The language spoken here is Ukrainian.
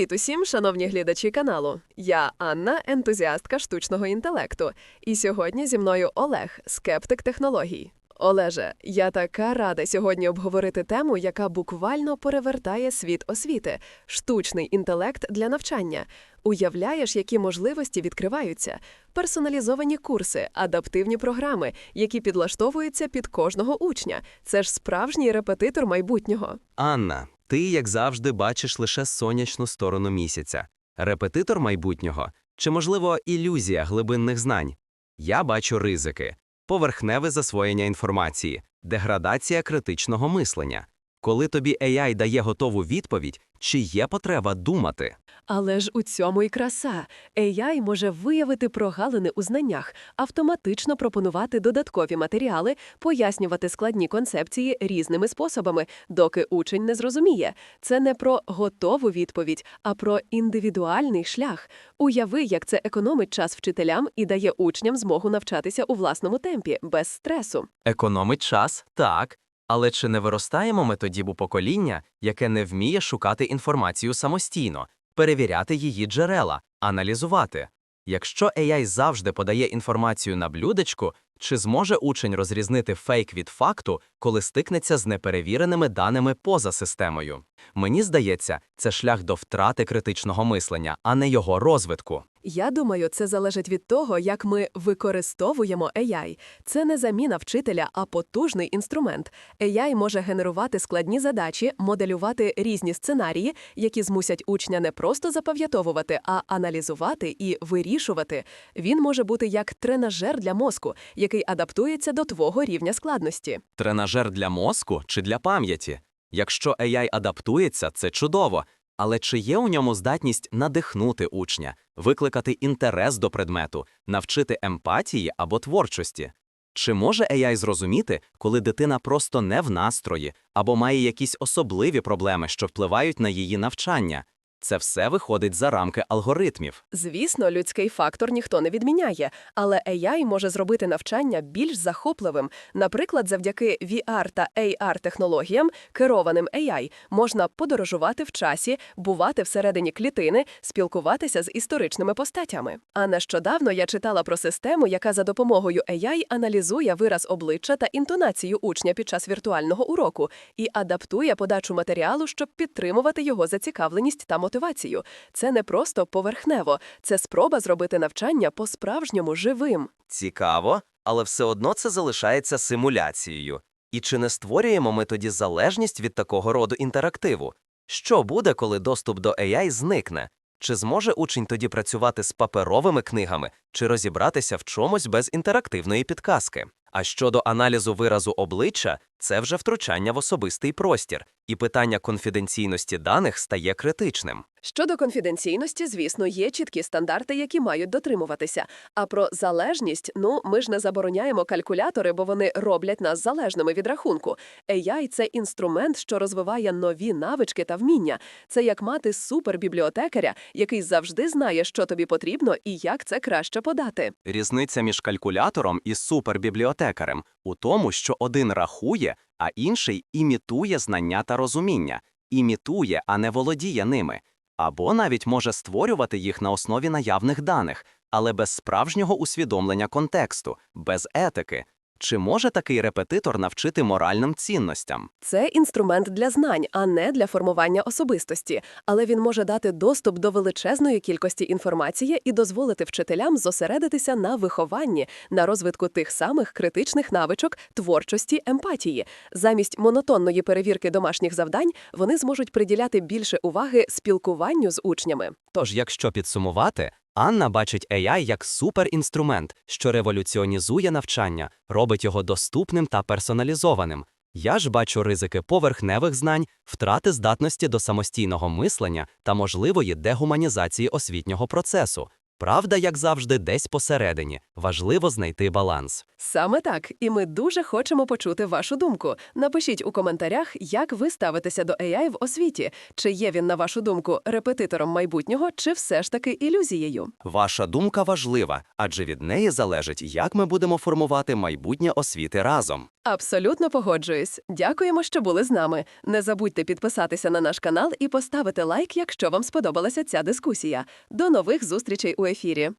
Привіт усім, шановні глядачі каналу. Я Анна, ентузіастка штучного інтелекту. І сьогодні зі мною Олег, скептик технологій. Олеже, я така рада сьогодні обговорити тему, яка буквально перевертає світ освіти штучний інтелект для навчання. Уявляєш, які можливості відкриваються, персоналізовані курси, адаптивні програми, які підлаштовуються під кожного учня. Це ж справжній репетитор майбутнього. Анна, ти, як завжди, бачиш лише сонячну сторону місяця. Репетитор майбутнього чи, можливо, ілюзія глибинних знань? Я бачу ризики, поверхневе засвоєння інформації, деградація критичного мислення. Коли тобі AI дає готову відповідь, чи є потреба думати? Але ж у цьому і краса. AI може виявити прогалини у знаннях, автоматично пропонувати додаткові матеріали, пояснювати складні концепції різними способами, доки учень не зрозуміє. Це не про готову відповідь, а про індивідуальний шлях. Уяви, як це економить час вчителям і дає учням змогу навчатися у власному темпі, без стресу. Економить час, так. Але чи не виростаємо ми тоді у покоління, яке не вміє шукати інформацію самостійно, перевіряти її джерела, аналізувати? Якщо AI завжди подає інформацію на блюдечку, чи зможе учень розрізнити фейк від факту, коли стикнеться з неперевіреними даними поза системою? Мені здається, це шлях до втрати критичного мислення, а не його розвитку. Я думаю, це залежить від того, як ми використовуємо AI. Це не заміна вчителя, а потужний інструмент. AI може генерувати складні задачі, моделювати різні сценарії, які змусять учня не просто запам'ятовувати, а аналізувати і вирішувати. Він може бути як тренажер для мозку, який адаптується до твого рівня складності. Тренажер для мозку чи для пам'яті? Якщо AI адаптується, це чудово. Але чи є у ньому здатність надихнути учня, викликати інтерес до предмету, навчити емпатії або творчості? Чи може AI зрозуміти, коли дитина просто не в настрої або має якісь особливі проблеми, що впливають на її навчання? Це все виходить за рамки алгоритмів. Звісно, людський фактор ніхто не відміняє, але AI може зробити навчання більш захопливим. Наприклад, завдяки VR та AR-технологіям, керованим AI, можна подорожувати в часі, бувати всередині клітини, спілкуватися з історичними постатями. А нещодавно я читала про систему, яка за допомогою AI аналізує вираз обличчя та інтонацію учня під час віртуального уроку і адаптує подачу матеріалу, щоб підтримувати його зацікавленість та мотивацію. Це не просто поверхнево, це спроба зробити навчання по-справжньому живим. Цікаво, але все одно це залишається симуляцією. І чи не створюємо ми тоді залежність від такого роду інтерактиву? Що буде, коли доступ до AI зникне? Чи зможе учень тоді працювати з паперовими книгами, чи розібратися в чомусь без інтерактивної підказки? А щодо аналізу виразу обличчя, це вже втручання в особистий простір, і питання конфіденційності даних стає критичним. Щодо конфіденційності, звісно, є чіткі стандарти, які мають дотримуватися. А про залежність, ну ми ж не забороняємо калькулятори, бо вони роблять нас залежними від рахунку. AI – це інструмент, що розвиває нові навички та вміння. Це як мати супербібліотекаря, який завжди знає, що тобі потрібно і як це краще подати. Різниця між калькулятором і супербібліотекарем у тому, що один рахує, а інший імітує знання та розуміння, імітує, а не володіє ними, або навіть може створювати їх на основі наявних даних, але без справжнього усвідомлення контексту, без етики. Чи може такий репетитор навчити моральним цінностям? Це інструмент для знань, а не для формування особистості. Але він може дати доступ до величезної кількості інформації і дозволити вчителям зосередитися на вихованні, на розвитку тих самих критичних навичок, творчості, емпатії. Замість монотонної перевірки домашніх завдань вони зможуть приділяти більше уваги спілкуванню з учнями. Тож, якщо підсумувати, Анна бачить AI як суперінструмент, що революціонізує навчання, робить його доступним та персоналізованим. Я ж бачу ризики поверхневих знань, втрати здатності до самостійного мислення та можливої дегуманізації освітнього процесу. Правда, як завжди, десь посередині. Важливо знайти баланс. Саме так, і ми дуже хочемо почути вашу думку. Напишіть у коментарях, як ви ставитеся до AI в освіті. Чи є він, на вашу думку, репетитором майбутнього, чи все ж таки ілюзією? Ваша думка важлива, адже від неї залежить, як ми будемо формувати майбутнє освіти разом. Абсолютно погоджуюсь. Дякуємо, що були з нами. Не забудьте підписатися на наш канал і поставити лайк, якщо вам сподобалася ця дискусія. До нових зустрічей у ефірі.